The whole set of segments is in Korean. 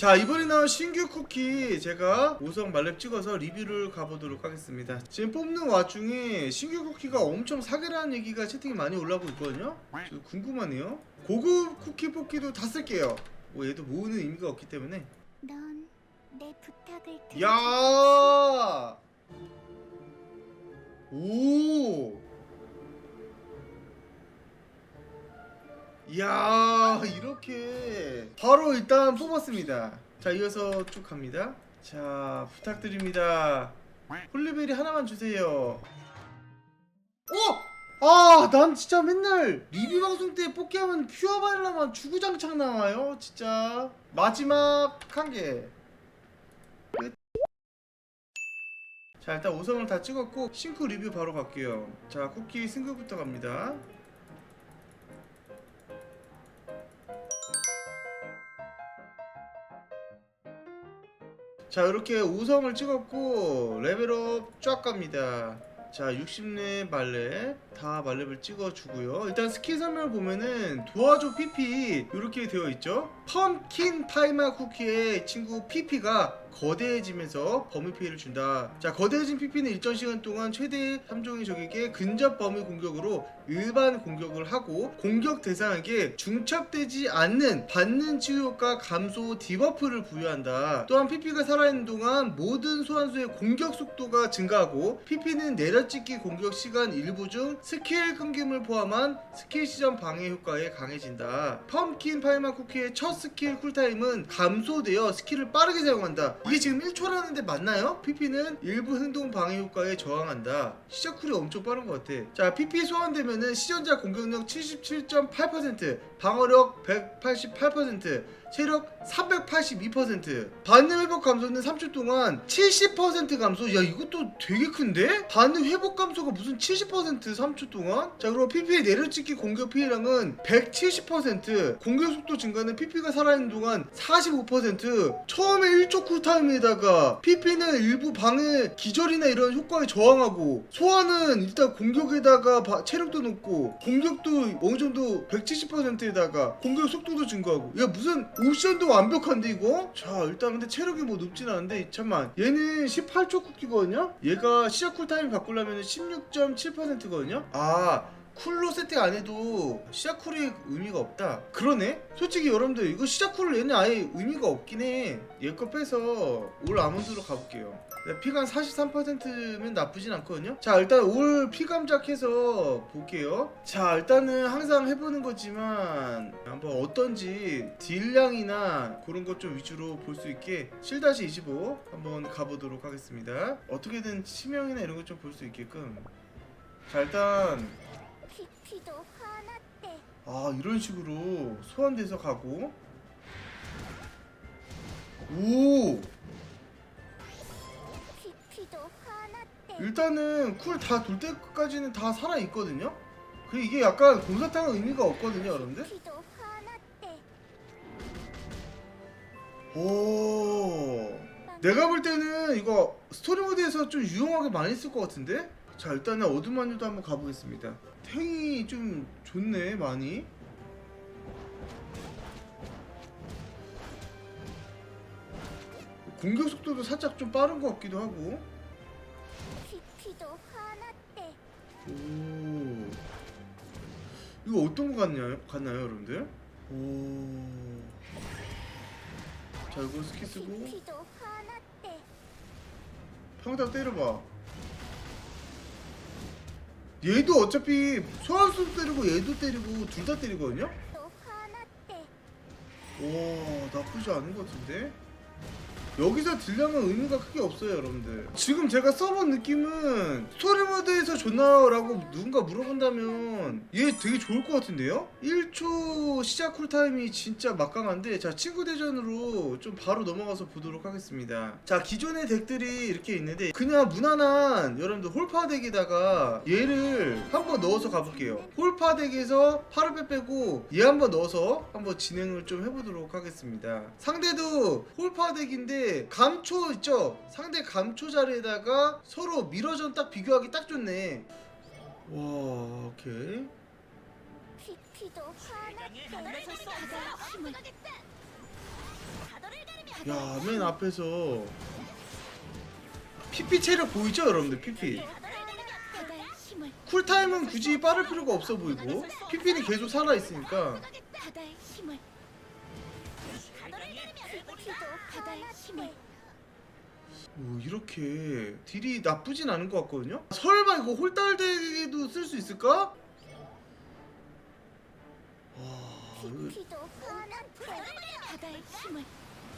자 이번에 나온 신규 쿠키 제가 5성 말렙 찍어서 리뷰를 가보도록 하겠습니다. 지금 뽑는 와중에 신규 쿠키가 엄청 사기라는 얘기가 채팅이 많이 올라오고 있거든요. 궁금하네요. 고급 쿠키 뽑기도 다 쓸게요. 뭐 얘도 모으는 의미가 없기 때문에. 넌 내 부탁을 야! 오! 이야, 이렇게 바로 일단 뽑았습니다. 자, 이어서 쭉 갑니다. 자, 부탁드립니다. 홀리베리 하나만 주세요. 어? 아, 난 진짜 맨날 리뷰 방송 때 뽑기 하면 퓨어 바닐라만 주구장창 나와요. 진짜. 마지막 한 개. 자 일단 5성을 다 찍었고 싱크 리뷰 바로 갈게요 자 쿠키 승급부터 갑니다 자 이렇게 5성을 찍었고 레벨업 쫙 갑니다. 자 60렙 말렙 다 말렙을 찍어주고요 일단 스킬 설명을 보면은 도와줘 PP 이렇게 되어 있죠 펌킨 파이마 쿠키의 친구 PP가 거대해지면서 범위 피해를 준다. 자, 거대해진 PP는 일정 시간 동안 최대 3종의 적에게 근접 범위 공격으로 일반 공격을 하고 공격 대상에게 중첩되지 않는 받는 치유 효과 감소 디버프를 부여한다. 또한 PP가 살아있는 동안 모든 소환수의 공격 속도가 증가하고 PP는 내려찍기 공격 시간 일부 중 스킬 끊김을 포함한 스킬 시전 방해 효과에 강해진다. 펌킨 파이마 쿠키의 첫 스킬 쿨타임은 감소되어 스킬을 빠르게 사용한다. 이게 지금 1초라는데 맞나요? PP는 일부 행동 방해 효과에 저항한다. 시작 쿨이 엄청 빠른 것 같아. 자, PP 소환되면은 시전자 공격력 77.8%, 방어력 188%, 체력 382%, 반응 회복 감소는 3초 동안 70% 감소. 야, 이것도 되게 큰데? 반응 회복 감소가 무슨 70% 3초 동안? 자, 그리고 PP의 내려찍기 공격 피해량은 170%, 공격 속도 증가는 PP가 살아있는 동안 45%, 처음에 1초 쿨타임에다가 PP는 일부 방해 기절이나 이런 효과에 저항하고, 소환은 일단 공격에다가 바- 체력도 높고, 공격도 어느 정도 170%에다가 공격 속도도 증가하고, 야, 무슨 옵션도 완벽한데 이거? 자 일단 근데 체력이 뭐 높진 않은데 잠만 얘는 18초 쿠키거든요? 얘가 시작 쿨타임 바꾸려면 16.7%거든요? 아 쿨로 세팅 안 해도 시작 쿨이 의미가 없다. 그러네? 솔직히 여러분들 이거 시작 쿨 얘는 아예 의미가 없긴 해얘 거 빼서 올 아몬드로 가볼게요. 피감 43%면 나쁘진 않거든요? 자 일단 올 피감작해서 볼게요. 자 일단은 항상 해보는 거지만 한번 어떤지 딜량이나 그런 것 좀 위주로 볼 수 있게 7-25 한번 가보도록 하겠습니다. 어떻게든 치명이나 이런 것 좀 볼 수 있게끔. 자 일단 화났대 아 이런 식으로 소환돼서 가고 오 화났대 일단은 쿨 다 돌 때까지는 다 살아 있거든요. 그 이게 약간 곰사탕은 의미가 없거든요, 여러분들. 화났대 오. 내가 볼 때는 이거 스토리 모드에서 좀 유용하게 많이 쓸 것 같은데. 자 일단은 어둠 마녀도 한번 가보겠습니다. 탱이 좀 좋네 많이. 공격 속도도 살짝 좀 빠른 것 같기도 하고. 오. 이거 어떤 거 같나요? 같나요, 여러분들? 오. 자, 이거 스키 쓰고 평타 때려봐. 얘도 어차피 소환수 때리고 얘도 때리고 둘 다 때리거든요? 와 나쁘지 않은 것 같은데? 여기서 딜량은 의미가 크게 없어요 여러분들. 지금 제가 써본 느낌은 스토리 모드에서 좋나라고 누군가 물어본다면 얘 되게 좋을 것 같은데요? 1초 시작 쿨타임이 진짜 막강한데 자 친구 대전으로 좀 바로 넘어가서 보도록 하겠습니다. 자 기존의 덱들이 이렇게 있는데 그냥 무난한 여러분들 홀파 덱에다가 얘를 한번 넣어서 가볼게요. 홀파 덱에서 파르페 빼고 얘 한번 넣어서 한번 진행을 좀 해보도록 하겠습니다. 상대도 홀파 덱인데 감초 있죠? 상대 감초 자리에다가 서로 미러전 딱 비교하기 딱 좋네. 와 오케이. PP도 화났대 물러설 수 없어. 힘을 야, 맨 앞에서 PP 체력 보이죠, 여러분들? PP. 바다의 힘을 쿨타임은 굳이 빠를 필요가 없어 보이고. PP는 계속 살아 있으니까. 바다의 힘을 바다의 힘을 오, 이렇게 딜이 나쁘진 않은 것 같거든요. 설마 이거 홀달대기도 쓸 수 있을까? 와, 이거- 피피도 바다의 힘을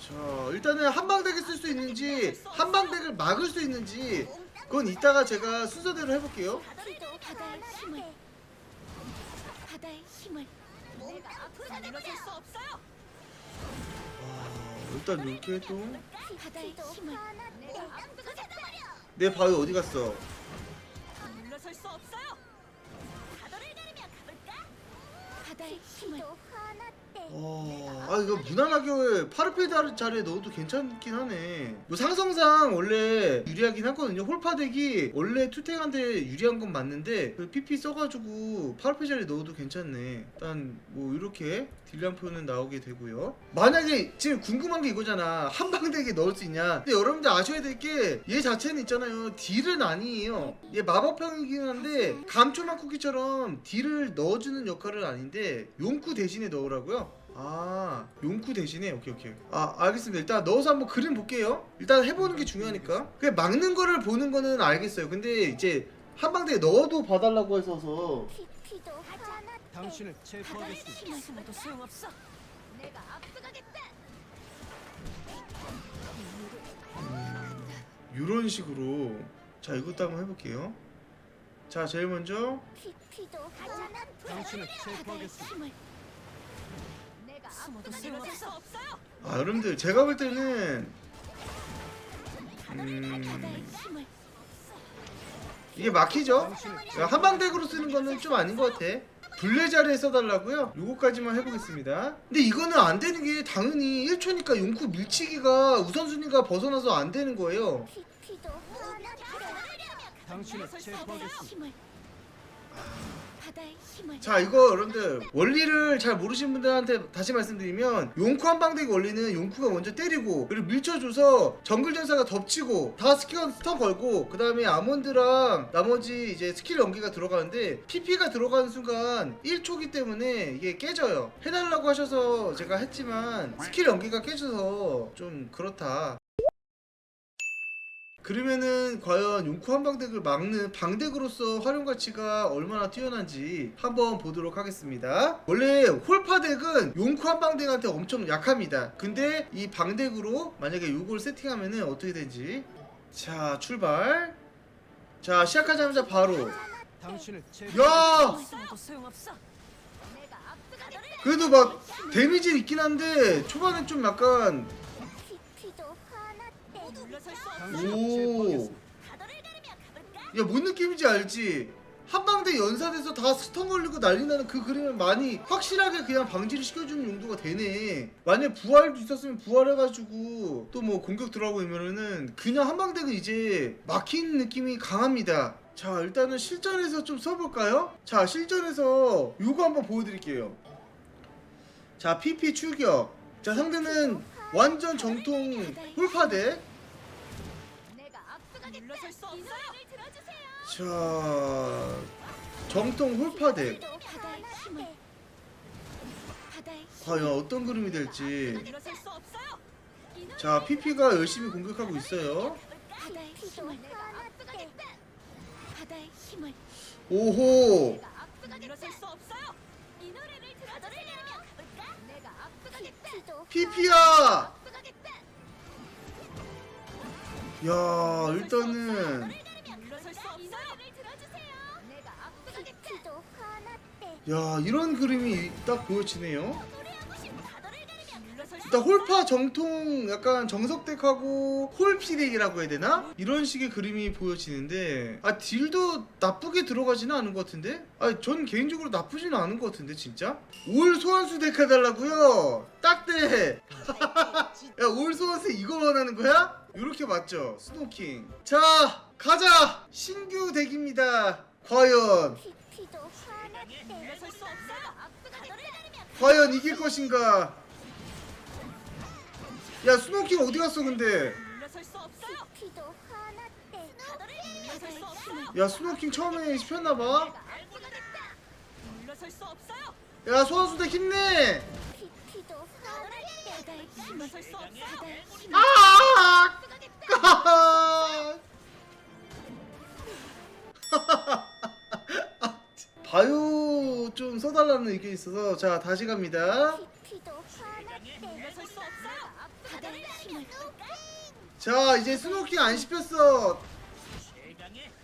자 일단은 한방덱을 쓸 수 있는지 한방덱을 막을 수 있는지 그건 이따가 제가 순서대로 해볼게요. 피도 바다의 힘을 바다의 힘을 물러설 수 없어요. 와, 일단 이렇게 해도 바다의 힘을 내 바위 어디 갔어? 물러설 수 없어요. 가도를 가르며 가볼까? 바다의 힘을 어, 아 이거 무난하게 파르페드 자리에 넣어도 괜찮긴 하네. 뭐 상성상 원래 유리하긴 하거든요. 홀파덱이 원래 투탱한테 유리한 건 맞는데 그 PP 써가지고 파르페 자리에 넣어도 괜찮네. 일단 뭐 이렇게 딜량 표는 나오게 되고요. 만약에 지금 궁금한 게 이거잖아. 한방덱에 넣을 수 있냐? 근데 여러분들 아셔야 될 게 얘 자체는 있잖아요. 딜은 아니에요. 얘 마법형이긴 한데 감초맛 쿠키처럼 딜을 넣어주는 역할은 아닌데 용쿠 대신에 넣으라고요? 아 용쿠 대신에 오케이 오케이 아 알겠습니다 일단 넣어서 한번 그림 볼게요 일단 해보는 게 중요하니까 그냥 막는 거를 보는 거는 알겠어요 근데 이제 한방대에 넣어도 봐달라고 해서서 당신을 체포하겠습니다. 힘을 숨어도 소용없어. 내가 앞서가겠다. 이런 식으로 자 이것도 한번 해볼게요 자 제일 먼저 피피도 당신을 바다의 체포하겠습니다. 힘을 내가 숨어도. 아 여러분들 제가 볼 때는 바다의 음 힘을 이게 막히죠? 당신을 야, 한방덱으로 쓰는 거는 좀 아닌 것 같아. 블레 자리에 써달라고요? 요거까지만 해보겠습니다. 근데 이거는 안 되는 게 당연히 1초니까 용쿠 밀치기가 우선순위가 벗어나서 안 되는 거예요. 당신을 수 체포하겠습니다. 자 이거 여러분들 원리를 잘 모르시는 분들한테 다시 말씀드리면 용쿠 한방덱 원리는 용쿠가 먼저 때리고 그리고 밀쳐줘서 정글 전사가 덮치고 다 스킬 스턴 걸고 그 다음에 아몬드랑 나머지 이제 스킬 연계가 들어가는데 PP가 들어가는 순간 1초기 때문에 이게 깨져요. 해달라고 하셔서 제가 했지만 스킬 연계가 깨져서 좀 그렇다 그러면은 과연 용쿠 한방덱을 막는 방덱으로서 활용 가치가 얼마나 뛰어난지 한번 보도록 하겠습니다. 원래 홀파덱은 용쿠 한방덱한테 엄청 약합니다. 근데 이 방덱으로 만약에 요걸 세팅하면은 어떻게 되지? 자 출발. 자 시작하자마자 바로. 야! 그래도 막 데미지 있긴 한데 초반에 좀 약간 오. 체포하겠습니다. 가도를 가르며 가볼까? 야 뭔 느낌인지 알지? 한방대 연사돼서 다 스턴 걸리고 난리 나는 그 그림을 많이 확실하게 그냥 방지를 시켜주는 용도가 되네. 만약 부활도 있었으면 부활해가지고 또 뭐 공격 들어가고 이러면은 그냥 한방대가 이제 막힌 느낌이 강합니다. 자 일단은 실전에서 좀 써볼까요? 자 실전에서 요거 한번 보여드릴게요. 자 PP 출격. 자 상대는 완전 정통 홀파대. 물러설 수 없어요. 자 정통 홀파덱 바다의 힘을 바다의 과연 어떤 그림이 될지 물러설 수 없어요. 이 노래 자 PP가 열심히 공격하고 있어요 바다의 힘을 하나 때 바다의 힘을 오호 앞서가겠다. 물러설 수 없어요. 이 노래를 들어주세요. 가볼까? 내가 앞서가겠다. 피피도 PP야 야 일단은 야 이런 그림이 딱 보여지네요 일단 홀파 정통 약간 정석덱하고 홀피덱이라고 해야 되나? 이런 식의 그림이 보여지는데 아 딜도 나쁘게 들어가지는 않은 것 같은데? 아 전 개인적으로 나쁘지는 않은 것 같은데 진짜? 올 소환수 덱 해달라고요? 딱대 야올 소환수 이거 원하는 거야? 이렇게 맞죠? 스노킹 자 가자 신규 덱입니다 과연 피피도 수. 가도를 과연 이길 것인가 야 스노우킹 어디 갔어 근데 물러설 수 없어요. 피도 화났대. 물러설 수 없어요. 야 스노우킹 처음에 씹혔나봐 물러설 수 없어요. 야 소환수대 힘내 피도 물러설 수 없어요. 아 바요 좀 써달라는 의견이 있어서 자 다시 갑니다 피도 화났대. 물러설 수 없어요. 바다의 힘을 자 이제 스노우킹 안 씹혔어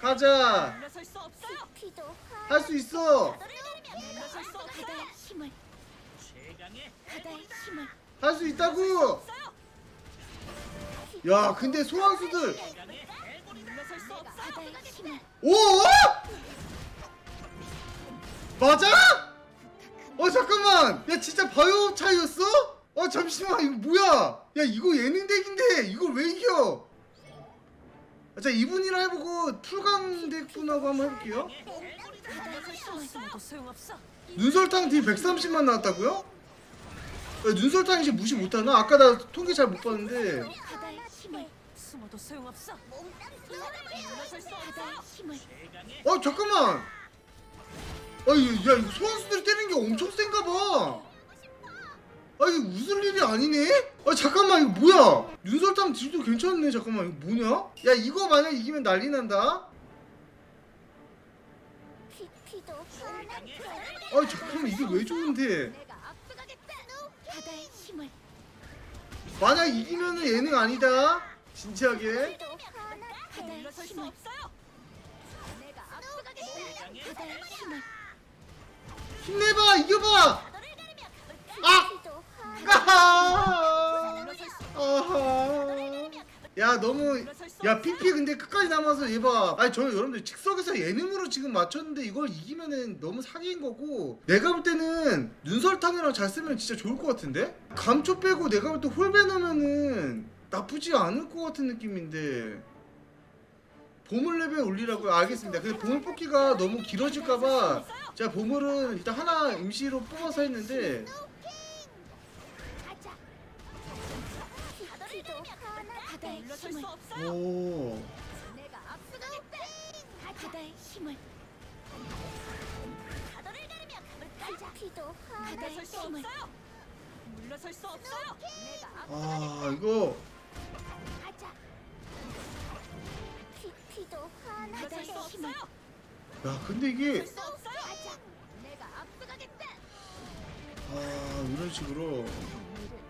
가자 물러설 수 없어요. 피도 화. 할수 있어 물러설 수 없어요. 바다의 힘을 바다의 힘을 할 수 있다고 없어요. 야 근데 소환수들 물러설 수 없어요. 바다의 힘을 오 맞아? 어 잠깐만 야 진짜 바요 차이였어? 어 잠시만 이거 뭐야 야 이거 예능 덱인데 이걸 왜 이겨 아, 자 이분이랑 해보고 풀강 덱분하고 한번 해볼게요. 눈설탕 딜 130만 나왔다고요? 야, 눈설탕 이제 무시 못하나? 아까 나 통계 잘 못 봤는데 어 잠깐만 아니 야 이거 소환수들이 때리는 게 엄청 센가 봐. 아 이게 웃을 일이 아니네? 아 잠깐만 이거 뭐야? 윤설탕 딜도 괜찮네 잠깐만 이거 뭐냐? 야 이거 만약 이기면 난리 난다. 아 잠깐만 이게 왜 좋은데? 만약 이기면은 예능 아니다. 진지하게. 힘내봐 이겨봐. 아! 아하. 야 너무 야 PP 근데 끝까지 남아서 얘봐. 아니 저는 여러분들 즉석에서 예능으로 지금 맞췄는데 이걸 이기면은 너무 사기인 거고. 내가 볼 때는 눈설탕이랑 잘 쓰면 진짜 좋을 것 같은데? 감초 빼고 내가 볼 때 홀배 넣으면은 나쁘지 않을 것 같은 느낌인데. 보물 레벨 올리라고요? 알겠습니다. 근데 보물 뽑기가 너무 길어질까봐 제가 보물은 일단 하나 임시로 뽑아서 했는데 화났대. 바다의 물러설 힘을 수 없어요. 오 바다의 힘을 가자. 피도 바다의 물러설 수 힘을 없어요. 물러설 수 없어요. 아 이거 가자. 피 피도 물러설 바다의 수 힘을 없어요. 야 근데 이게 물러설 수 없어요. 아 이런 식으로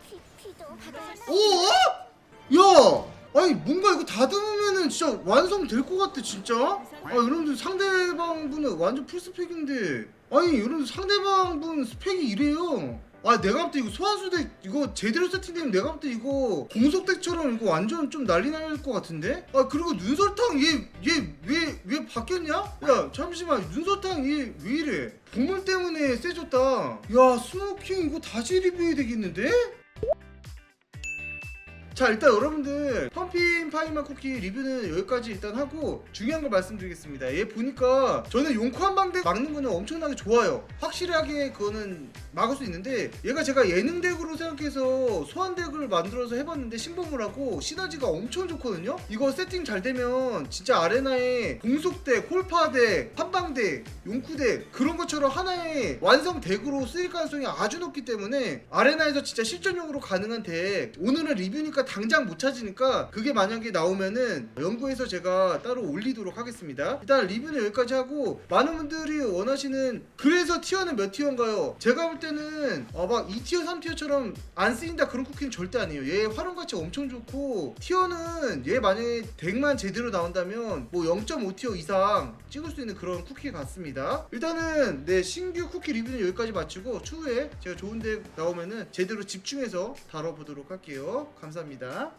피 피도 바다의 오! 어? 야! 아니 뭔가 이거 다듬으면은 진짜 완성될 것 같아 진짜? 아 여러분들 상대방 분은 완전 풀스펙인데. 아니 여러분들 상대방 분 스펙이 이래요. 아 내가 볼 때 이거 소환수대 이거 제대로 세팅되면 내가 볼 때 이거 공속덱처럼 이거 완전 좀 난리 날 것 같은데? 아 그리고 눈설탕 얘 얘 왜왜 바뀌었냐? 야 잠시만. 눈설탕 얘 왜 이래? 보물 때문에 세졌다. 야 스노우킹 이거 다시 리뷰해야 되겠는데 자 일단 여러분들 펌핀 파이마 쿠키 리뷰는 여기까지 일단 하고 중요한 걸 말씀드리겠습니다. 얘 보니까 저는 용코 한 방대 막는 거는 엄청나게 좋아요. 확실하게 그거는 막을 수 있는데 얘가 제가 예능 덱으로 생각해서 소환 덱을 만들어서 해봤는데 신보물하고 시너지가 엄청 좋거든요? 이거 세팅 잘 되면 진짜 아레나에 공속덱, 홀파덱, 한방덱, 용쿠덱 그런 것처럼 하나의 완성 덱으로 쓰일 가능성이 아주 높기 때문에 아레나에서 진짜 실전용으로 가능한 덱. 오늘은 리뷰니까 당장 못 찾으니까 그게 만약에 나오면은 연구해서 제가 따로 올리도록 하겠습니다. 일단 리뷰는 여기까지 하고 많은 분들이 원하시는 그래서 티어는 몇 티어인가요? 제가 볼 때는 어, 막 2티어 3티어처럼 안 쓰인다 그런 쿠키는 절대 아니에요. 얘 활용가치 엄청 좋고 티어는 얘 만약에 덱만 제대로 나온다면 뭐 0.5티어 이상 찍을 수 있는 그런 쿠키 같습니다 일단은 네 신규 쿠키 리뷰는 여기까지 마치고 추후에 제가 좋은 덱 나오면은 제대로 집중해서 다뤄보도록 할게요. 감사합니다